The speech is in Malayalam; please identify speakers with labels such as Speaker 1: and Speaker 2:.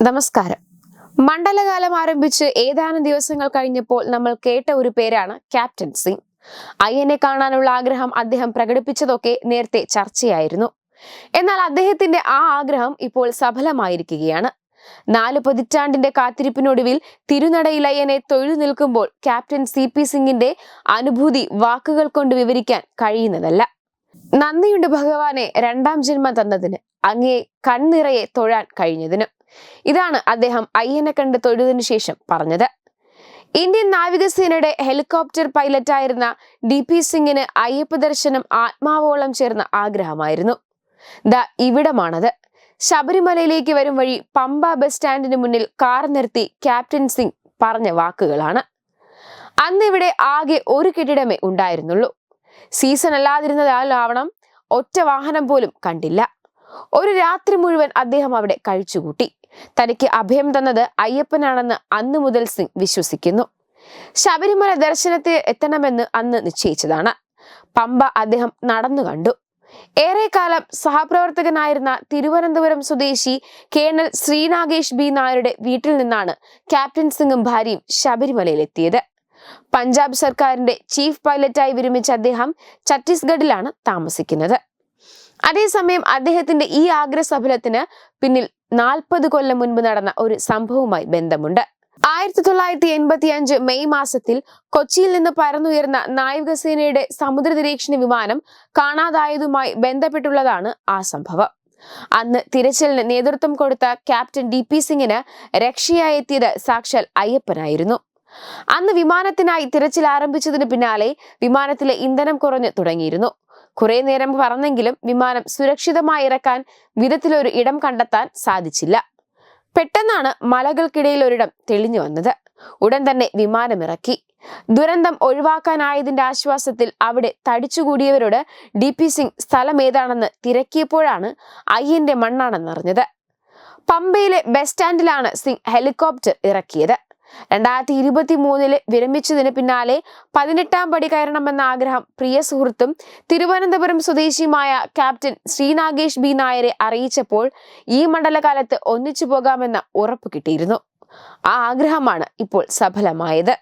Speaker 1: നമസ്കാരം. മണ്ഡലകാലം ആരംഭിച്ച് ഏതാനും ദിവസങ്ങൾ കഴിഞ്ഞപ്പോൾ നമ്മൾ കേട്ട ഒരു പേരാണ് ക്യാപ്റ്റൻ സിംഗ്. അയ്യനെ കാണാനുള്ള ആഗ്രഹം അദ്ദേഹം പ്രകടിപ്പിച്ചതൊക്കെ നേരത്തെ ചർച്ചയായിരുന്നു. എന്നാൽ അദ്ദേഹത്തിന്റെ ആ ആഗ്രഹം ഇപ്പോൾ സഫലമായിരിക്കുകയാണ്. നാല് പതിറ്റാണ്ടിന്റെ കാത്തിരിപ്പിനൊടുവിൽ തിരുനടയിൽ അയ്യനെ തൊഴിൽ നിൽക്കുമ്പോൾ ക്യാപ്റ്റൻ സി പി സിംഗിന്റെ അനുഭൂതി വാക്കുകൾ കൊണ്ട് വിവരിക്കാൻ കഴിയുന്നതല്ല. നന്ദിയുണ്ട് ഭഗവാനെ രണ്ടാം ജന്മം തന്നതിന് അങ്ങയെ കൺനിറയെ തൊഴാൻ കഴിഞ്ഞതിന്. ഇതാണ് അദ്ദേഹം അയ്യനെ കണ്ട് തൊഴുതിനു ശേഷം പറഞ്ഞത്. ഇന്ത്യൻ നാവികസേനയുടെ ഹെലികോപ്റ്റർ പൈലറ്റായിരുന്ന ഡി പി സിംഗിന് അയ്യപ്പ ദർശനം ആത്മാവോളം ചേർന്ന ആഗ്രഹമായിരുന്നു. ദ ഇവിടമാണത്. ശബരിമലയിലേക്ക് വരും വഴി പമ്പ ബസ് സ്റ്റാൻഡിന് മുന്നിൽ കാർ നിർത്തി ക്യാപ്റ്റൻ സിംഗ് പറഞ്ഞ വാക്കുകളാണ്. അന്ന് ഇവിടെ ആകെ ഒരു കെട്ടിടമേ ഉണ്ടായിരുന്നുള്ളൂ. സീസൺ അല്ലാതിരുന്നതാലാവണം ഒറ്റ വാഹനം പോലും കണ്ടില്ല. ഒരു രാത്രി മുഴുവൻ അദ്ദേഹം അവിടെ കഴിച്ചുകൂട്ടി. തനിക്ക് അഭയം തന്നത് അയ്യപ്പനാണെന്ന് അന്നു മുതൽ സിംഗ് വിശ്വസിക്കുന്നു. ശബരിമല ദർശനത്തിൽ എത്തണമെന്ന് അന്ന് നിശ്ചയിച്ചതാണ്. പമ്പ അദ്ദേഹം നടന്നു കണ്ടു. ഏറെക്കാലം സഹപ്രവർത്തകനായിരുന്ന തിരുവനന്തപുരം സ്വദേശി കേണൽ ശ്രീനാഗേഷ് ബി നായരുടെ വീട്ടിൽ നിന്നാണ് ക്യാപ്റ്റൻ സിംഗും ഭാര്യയും ശബരിമലയിലെത്തിയത്. പഞ്ചാബ് സർക്കാരിന്റെ ചീഫ് പൈലറ്റായി വിരമിച്ച അദ്ദേഹം ഛത്തീസ്ഗഡിലാണ് താമസിക്കുന്നത്. അതേസമയം അദ്ദേഹത്തിന്റെ ഈ ആഗ്രഹ സഫലത്തിന് പിന്നിൽ നാൽപ്പത് കൊല്ലം മുൻപ് നടന്ന ഒരു സംഭവവുമായി ബന്ധമുണ്ട്. ആയിരത്തി തൊള്ളായിരത്തി എൺപത്തി അഞ്ച് മെയ് മാസത്തിൽ കൊച്ചിയിൽ നിന്ന് പരന്നുയർന്ന നാവികസേനയുടെ സമുദ്ര നിരീക്ഷണ വിമാനം കാണാതായതുമായി ബന്ധപ്പെട്ടുള്ളതാണ് ആ സംഭവം. അന്ന് തിരച്ചിലിന് നേതൃത്വം കൊടുത്ത ക്യാപ്റ്റൻ ഡി പി സിംഗിന് രക്ഷയായി എത്തിയത് സാക്ഷാൽ അയ്യപ്പനായിരുന്നു. അന്ന് വിമാനത്തിനായി തിരച്ചിൽ ആരംഭിച്ചതിന് പിന്നാലെ വിമാനത്തിലെ ഇന്ധനം കുറഞ്ഞു തുടങ്ങിയിരുന്നു. കുറെ നേരം പറന്നെങ്കിലും വിമാനം സുരക്ഷിതമായി ഇറക്കാൻ വിധത്തിലൊരു ഇടം കണ്ടെത്താൻ സാധിച്ചില്ല. പെട്ടെന്നാണ് മലകൾക്കിടയിൽ ഒരിടം തെളിഞ്ഞു വന്നത്. ഉടൻ തന്നെ വിമാനം ഇറക്കി. ദുരന്തം ഒഴിവാക്കാനായതിന്റെ ആശ്വാസത്തിൽ അവിടെ തടിച്ചുകൂടിയവരോട് ഡി പി സിംഗ് സ്ഥലം ഏതാണെന്ന് തിരക്കിയപ്പോഴാണ് അയ്യന്റെ മണ്ണാണെന്നറിഞ്ഞത്. പമ്പയിലെ ബസ് സ്റ്റാൻഡിലാണ് സിംഗ് ഹെലികോപ്റ്റർ ഇറക്കിയത്. രണ്ടായിരത്തി ഇരുപത്തി മൂന്നിൽ വിരമിച്ചതിന് പിന്നാലെ പതിനെട്ടാം പടി കയറണമെന്ന ആഗ്രഹം പ്രിയ സുഹൃത്തും തിരുവനന്തപുരം സ്വദേശിയുമായ ക്യാപ്റ്റൻ ശ്രീനാഗേഷ് ബി നായരെ അറിയിച്ചപ്പോൾ ഈ മണ്ഡലകാലത്ത് ഒന്നിച്ചു പോകാമെന്ന ഉറപ്പ് കിട്ടിയിരുന്നു. ആ ആഗ്രഹമാണ് ഇപ്പോൾ സഫലമായത്.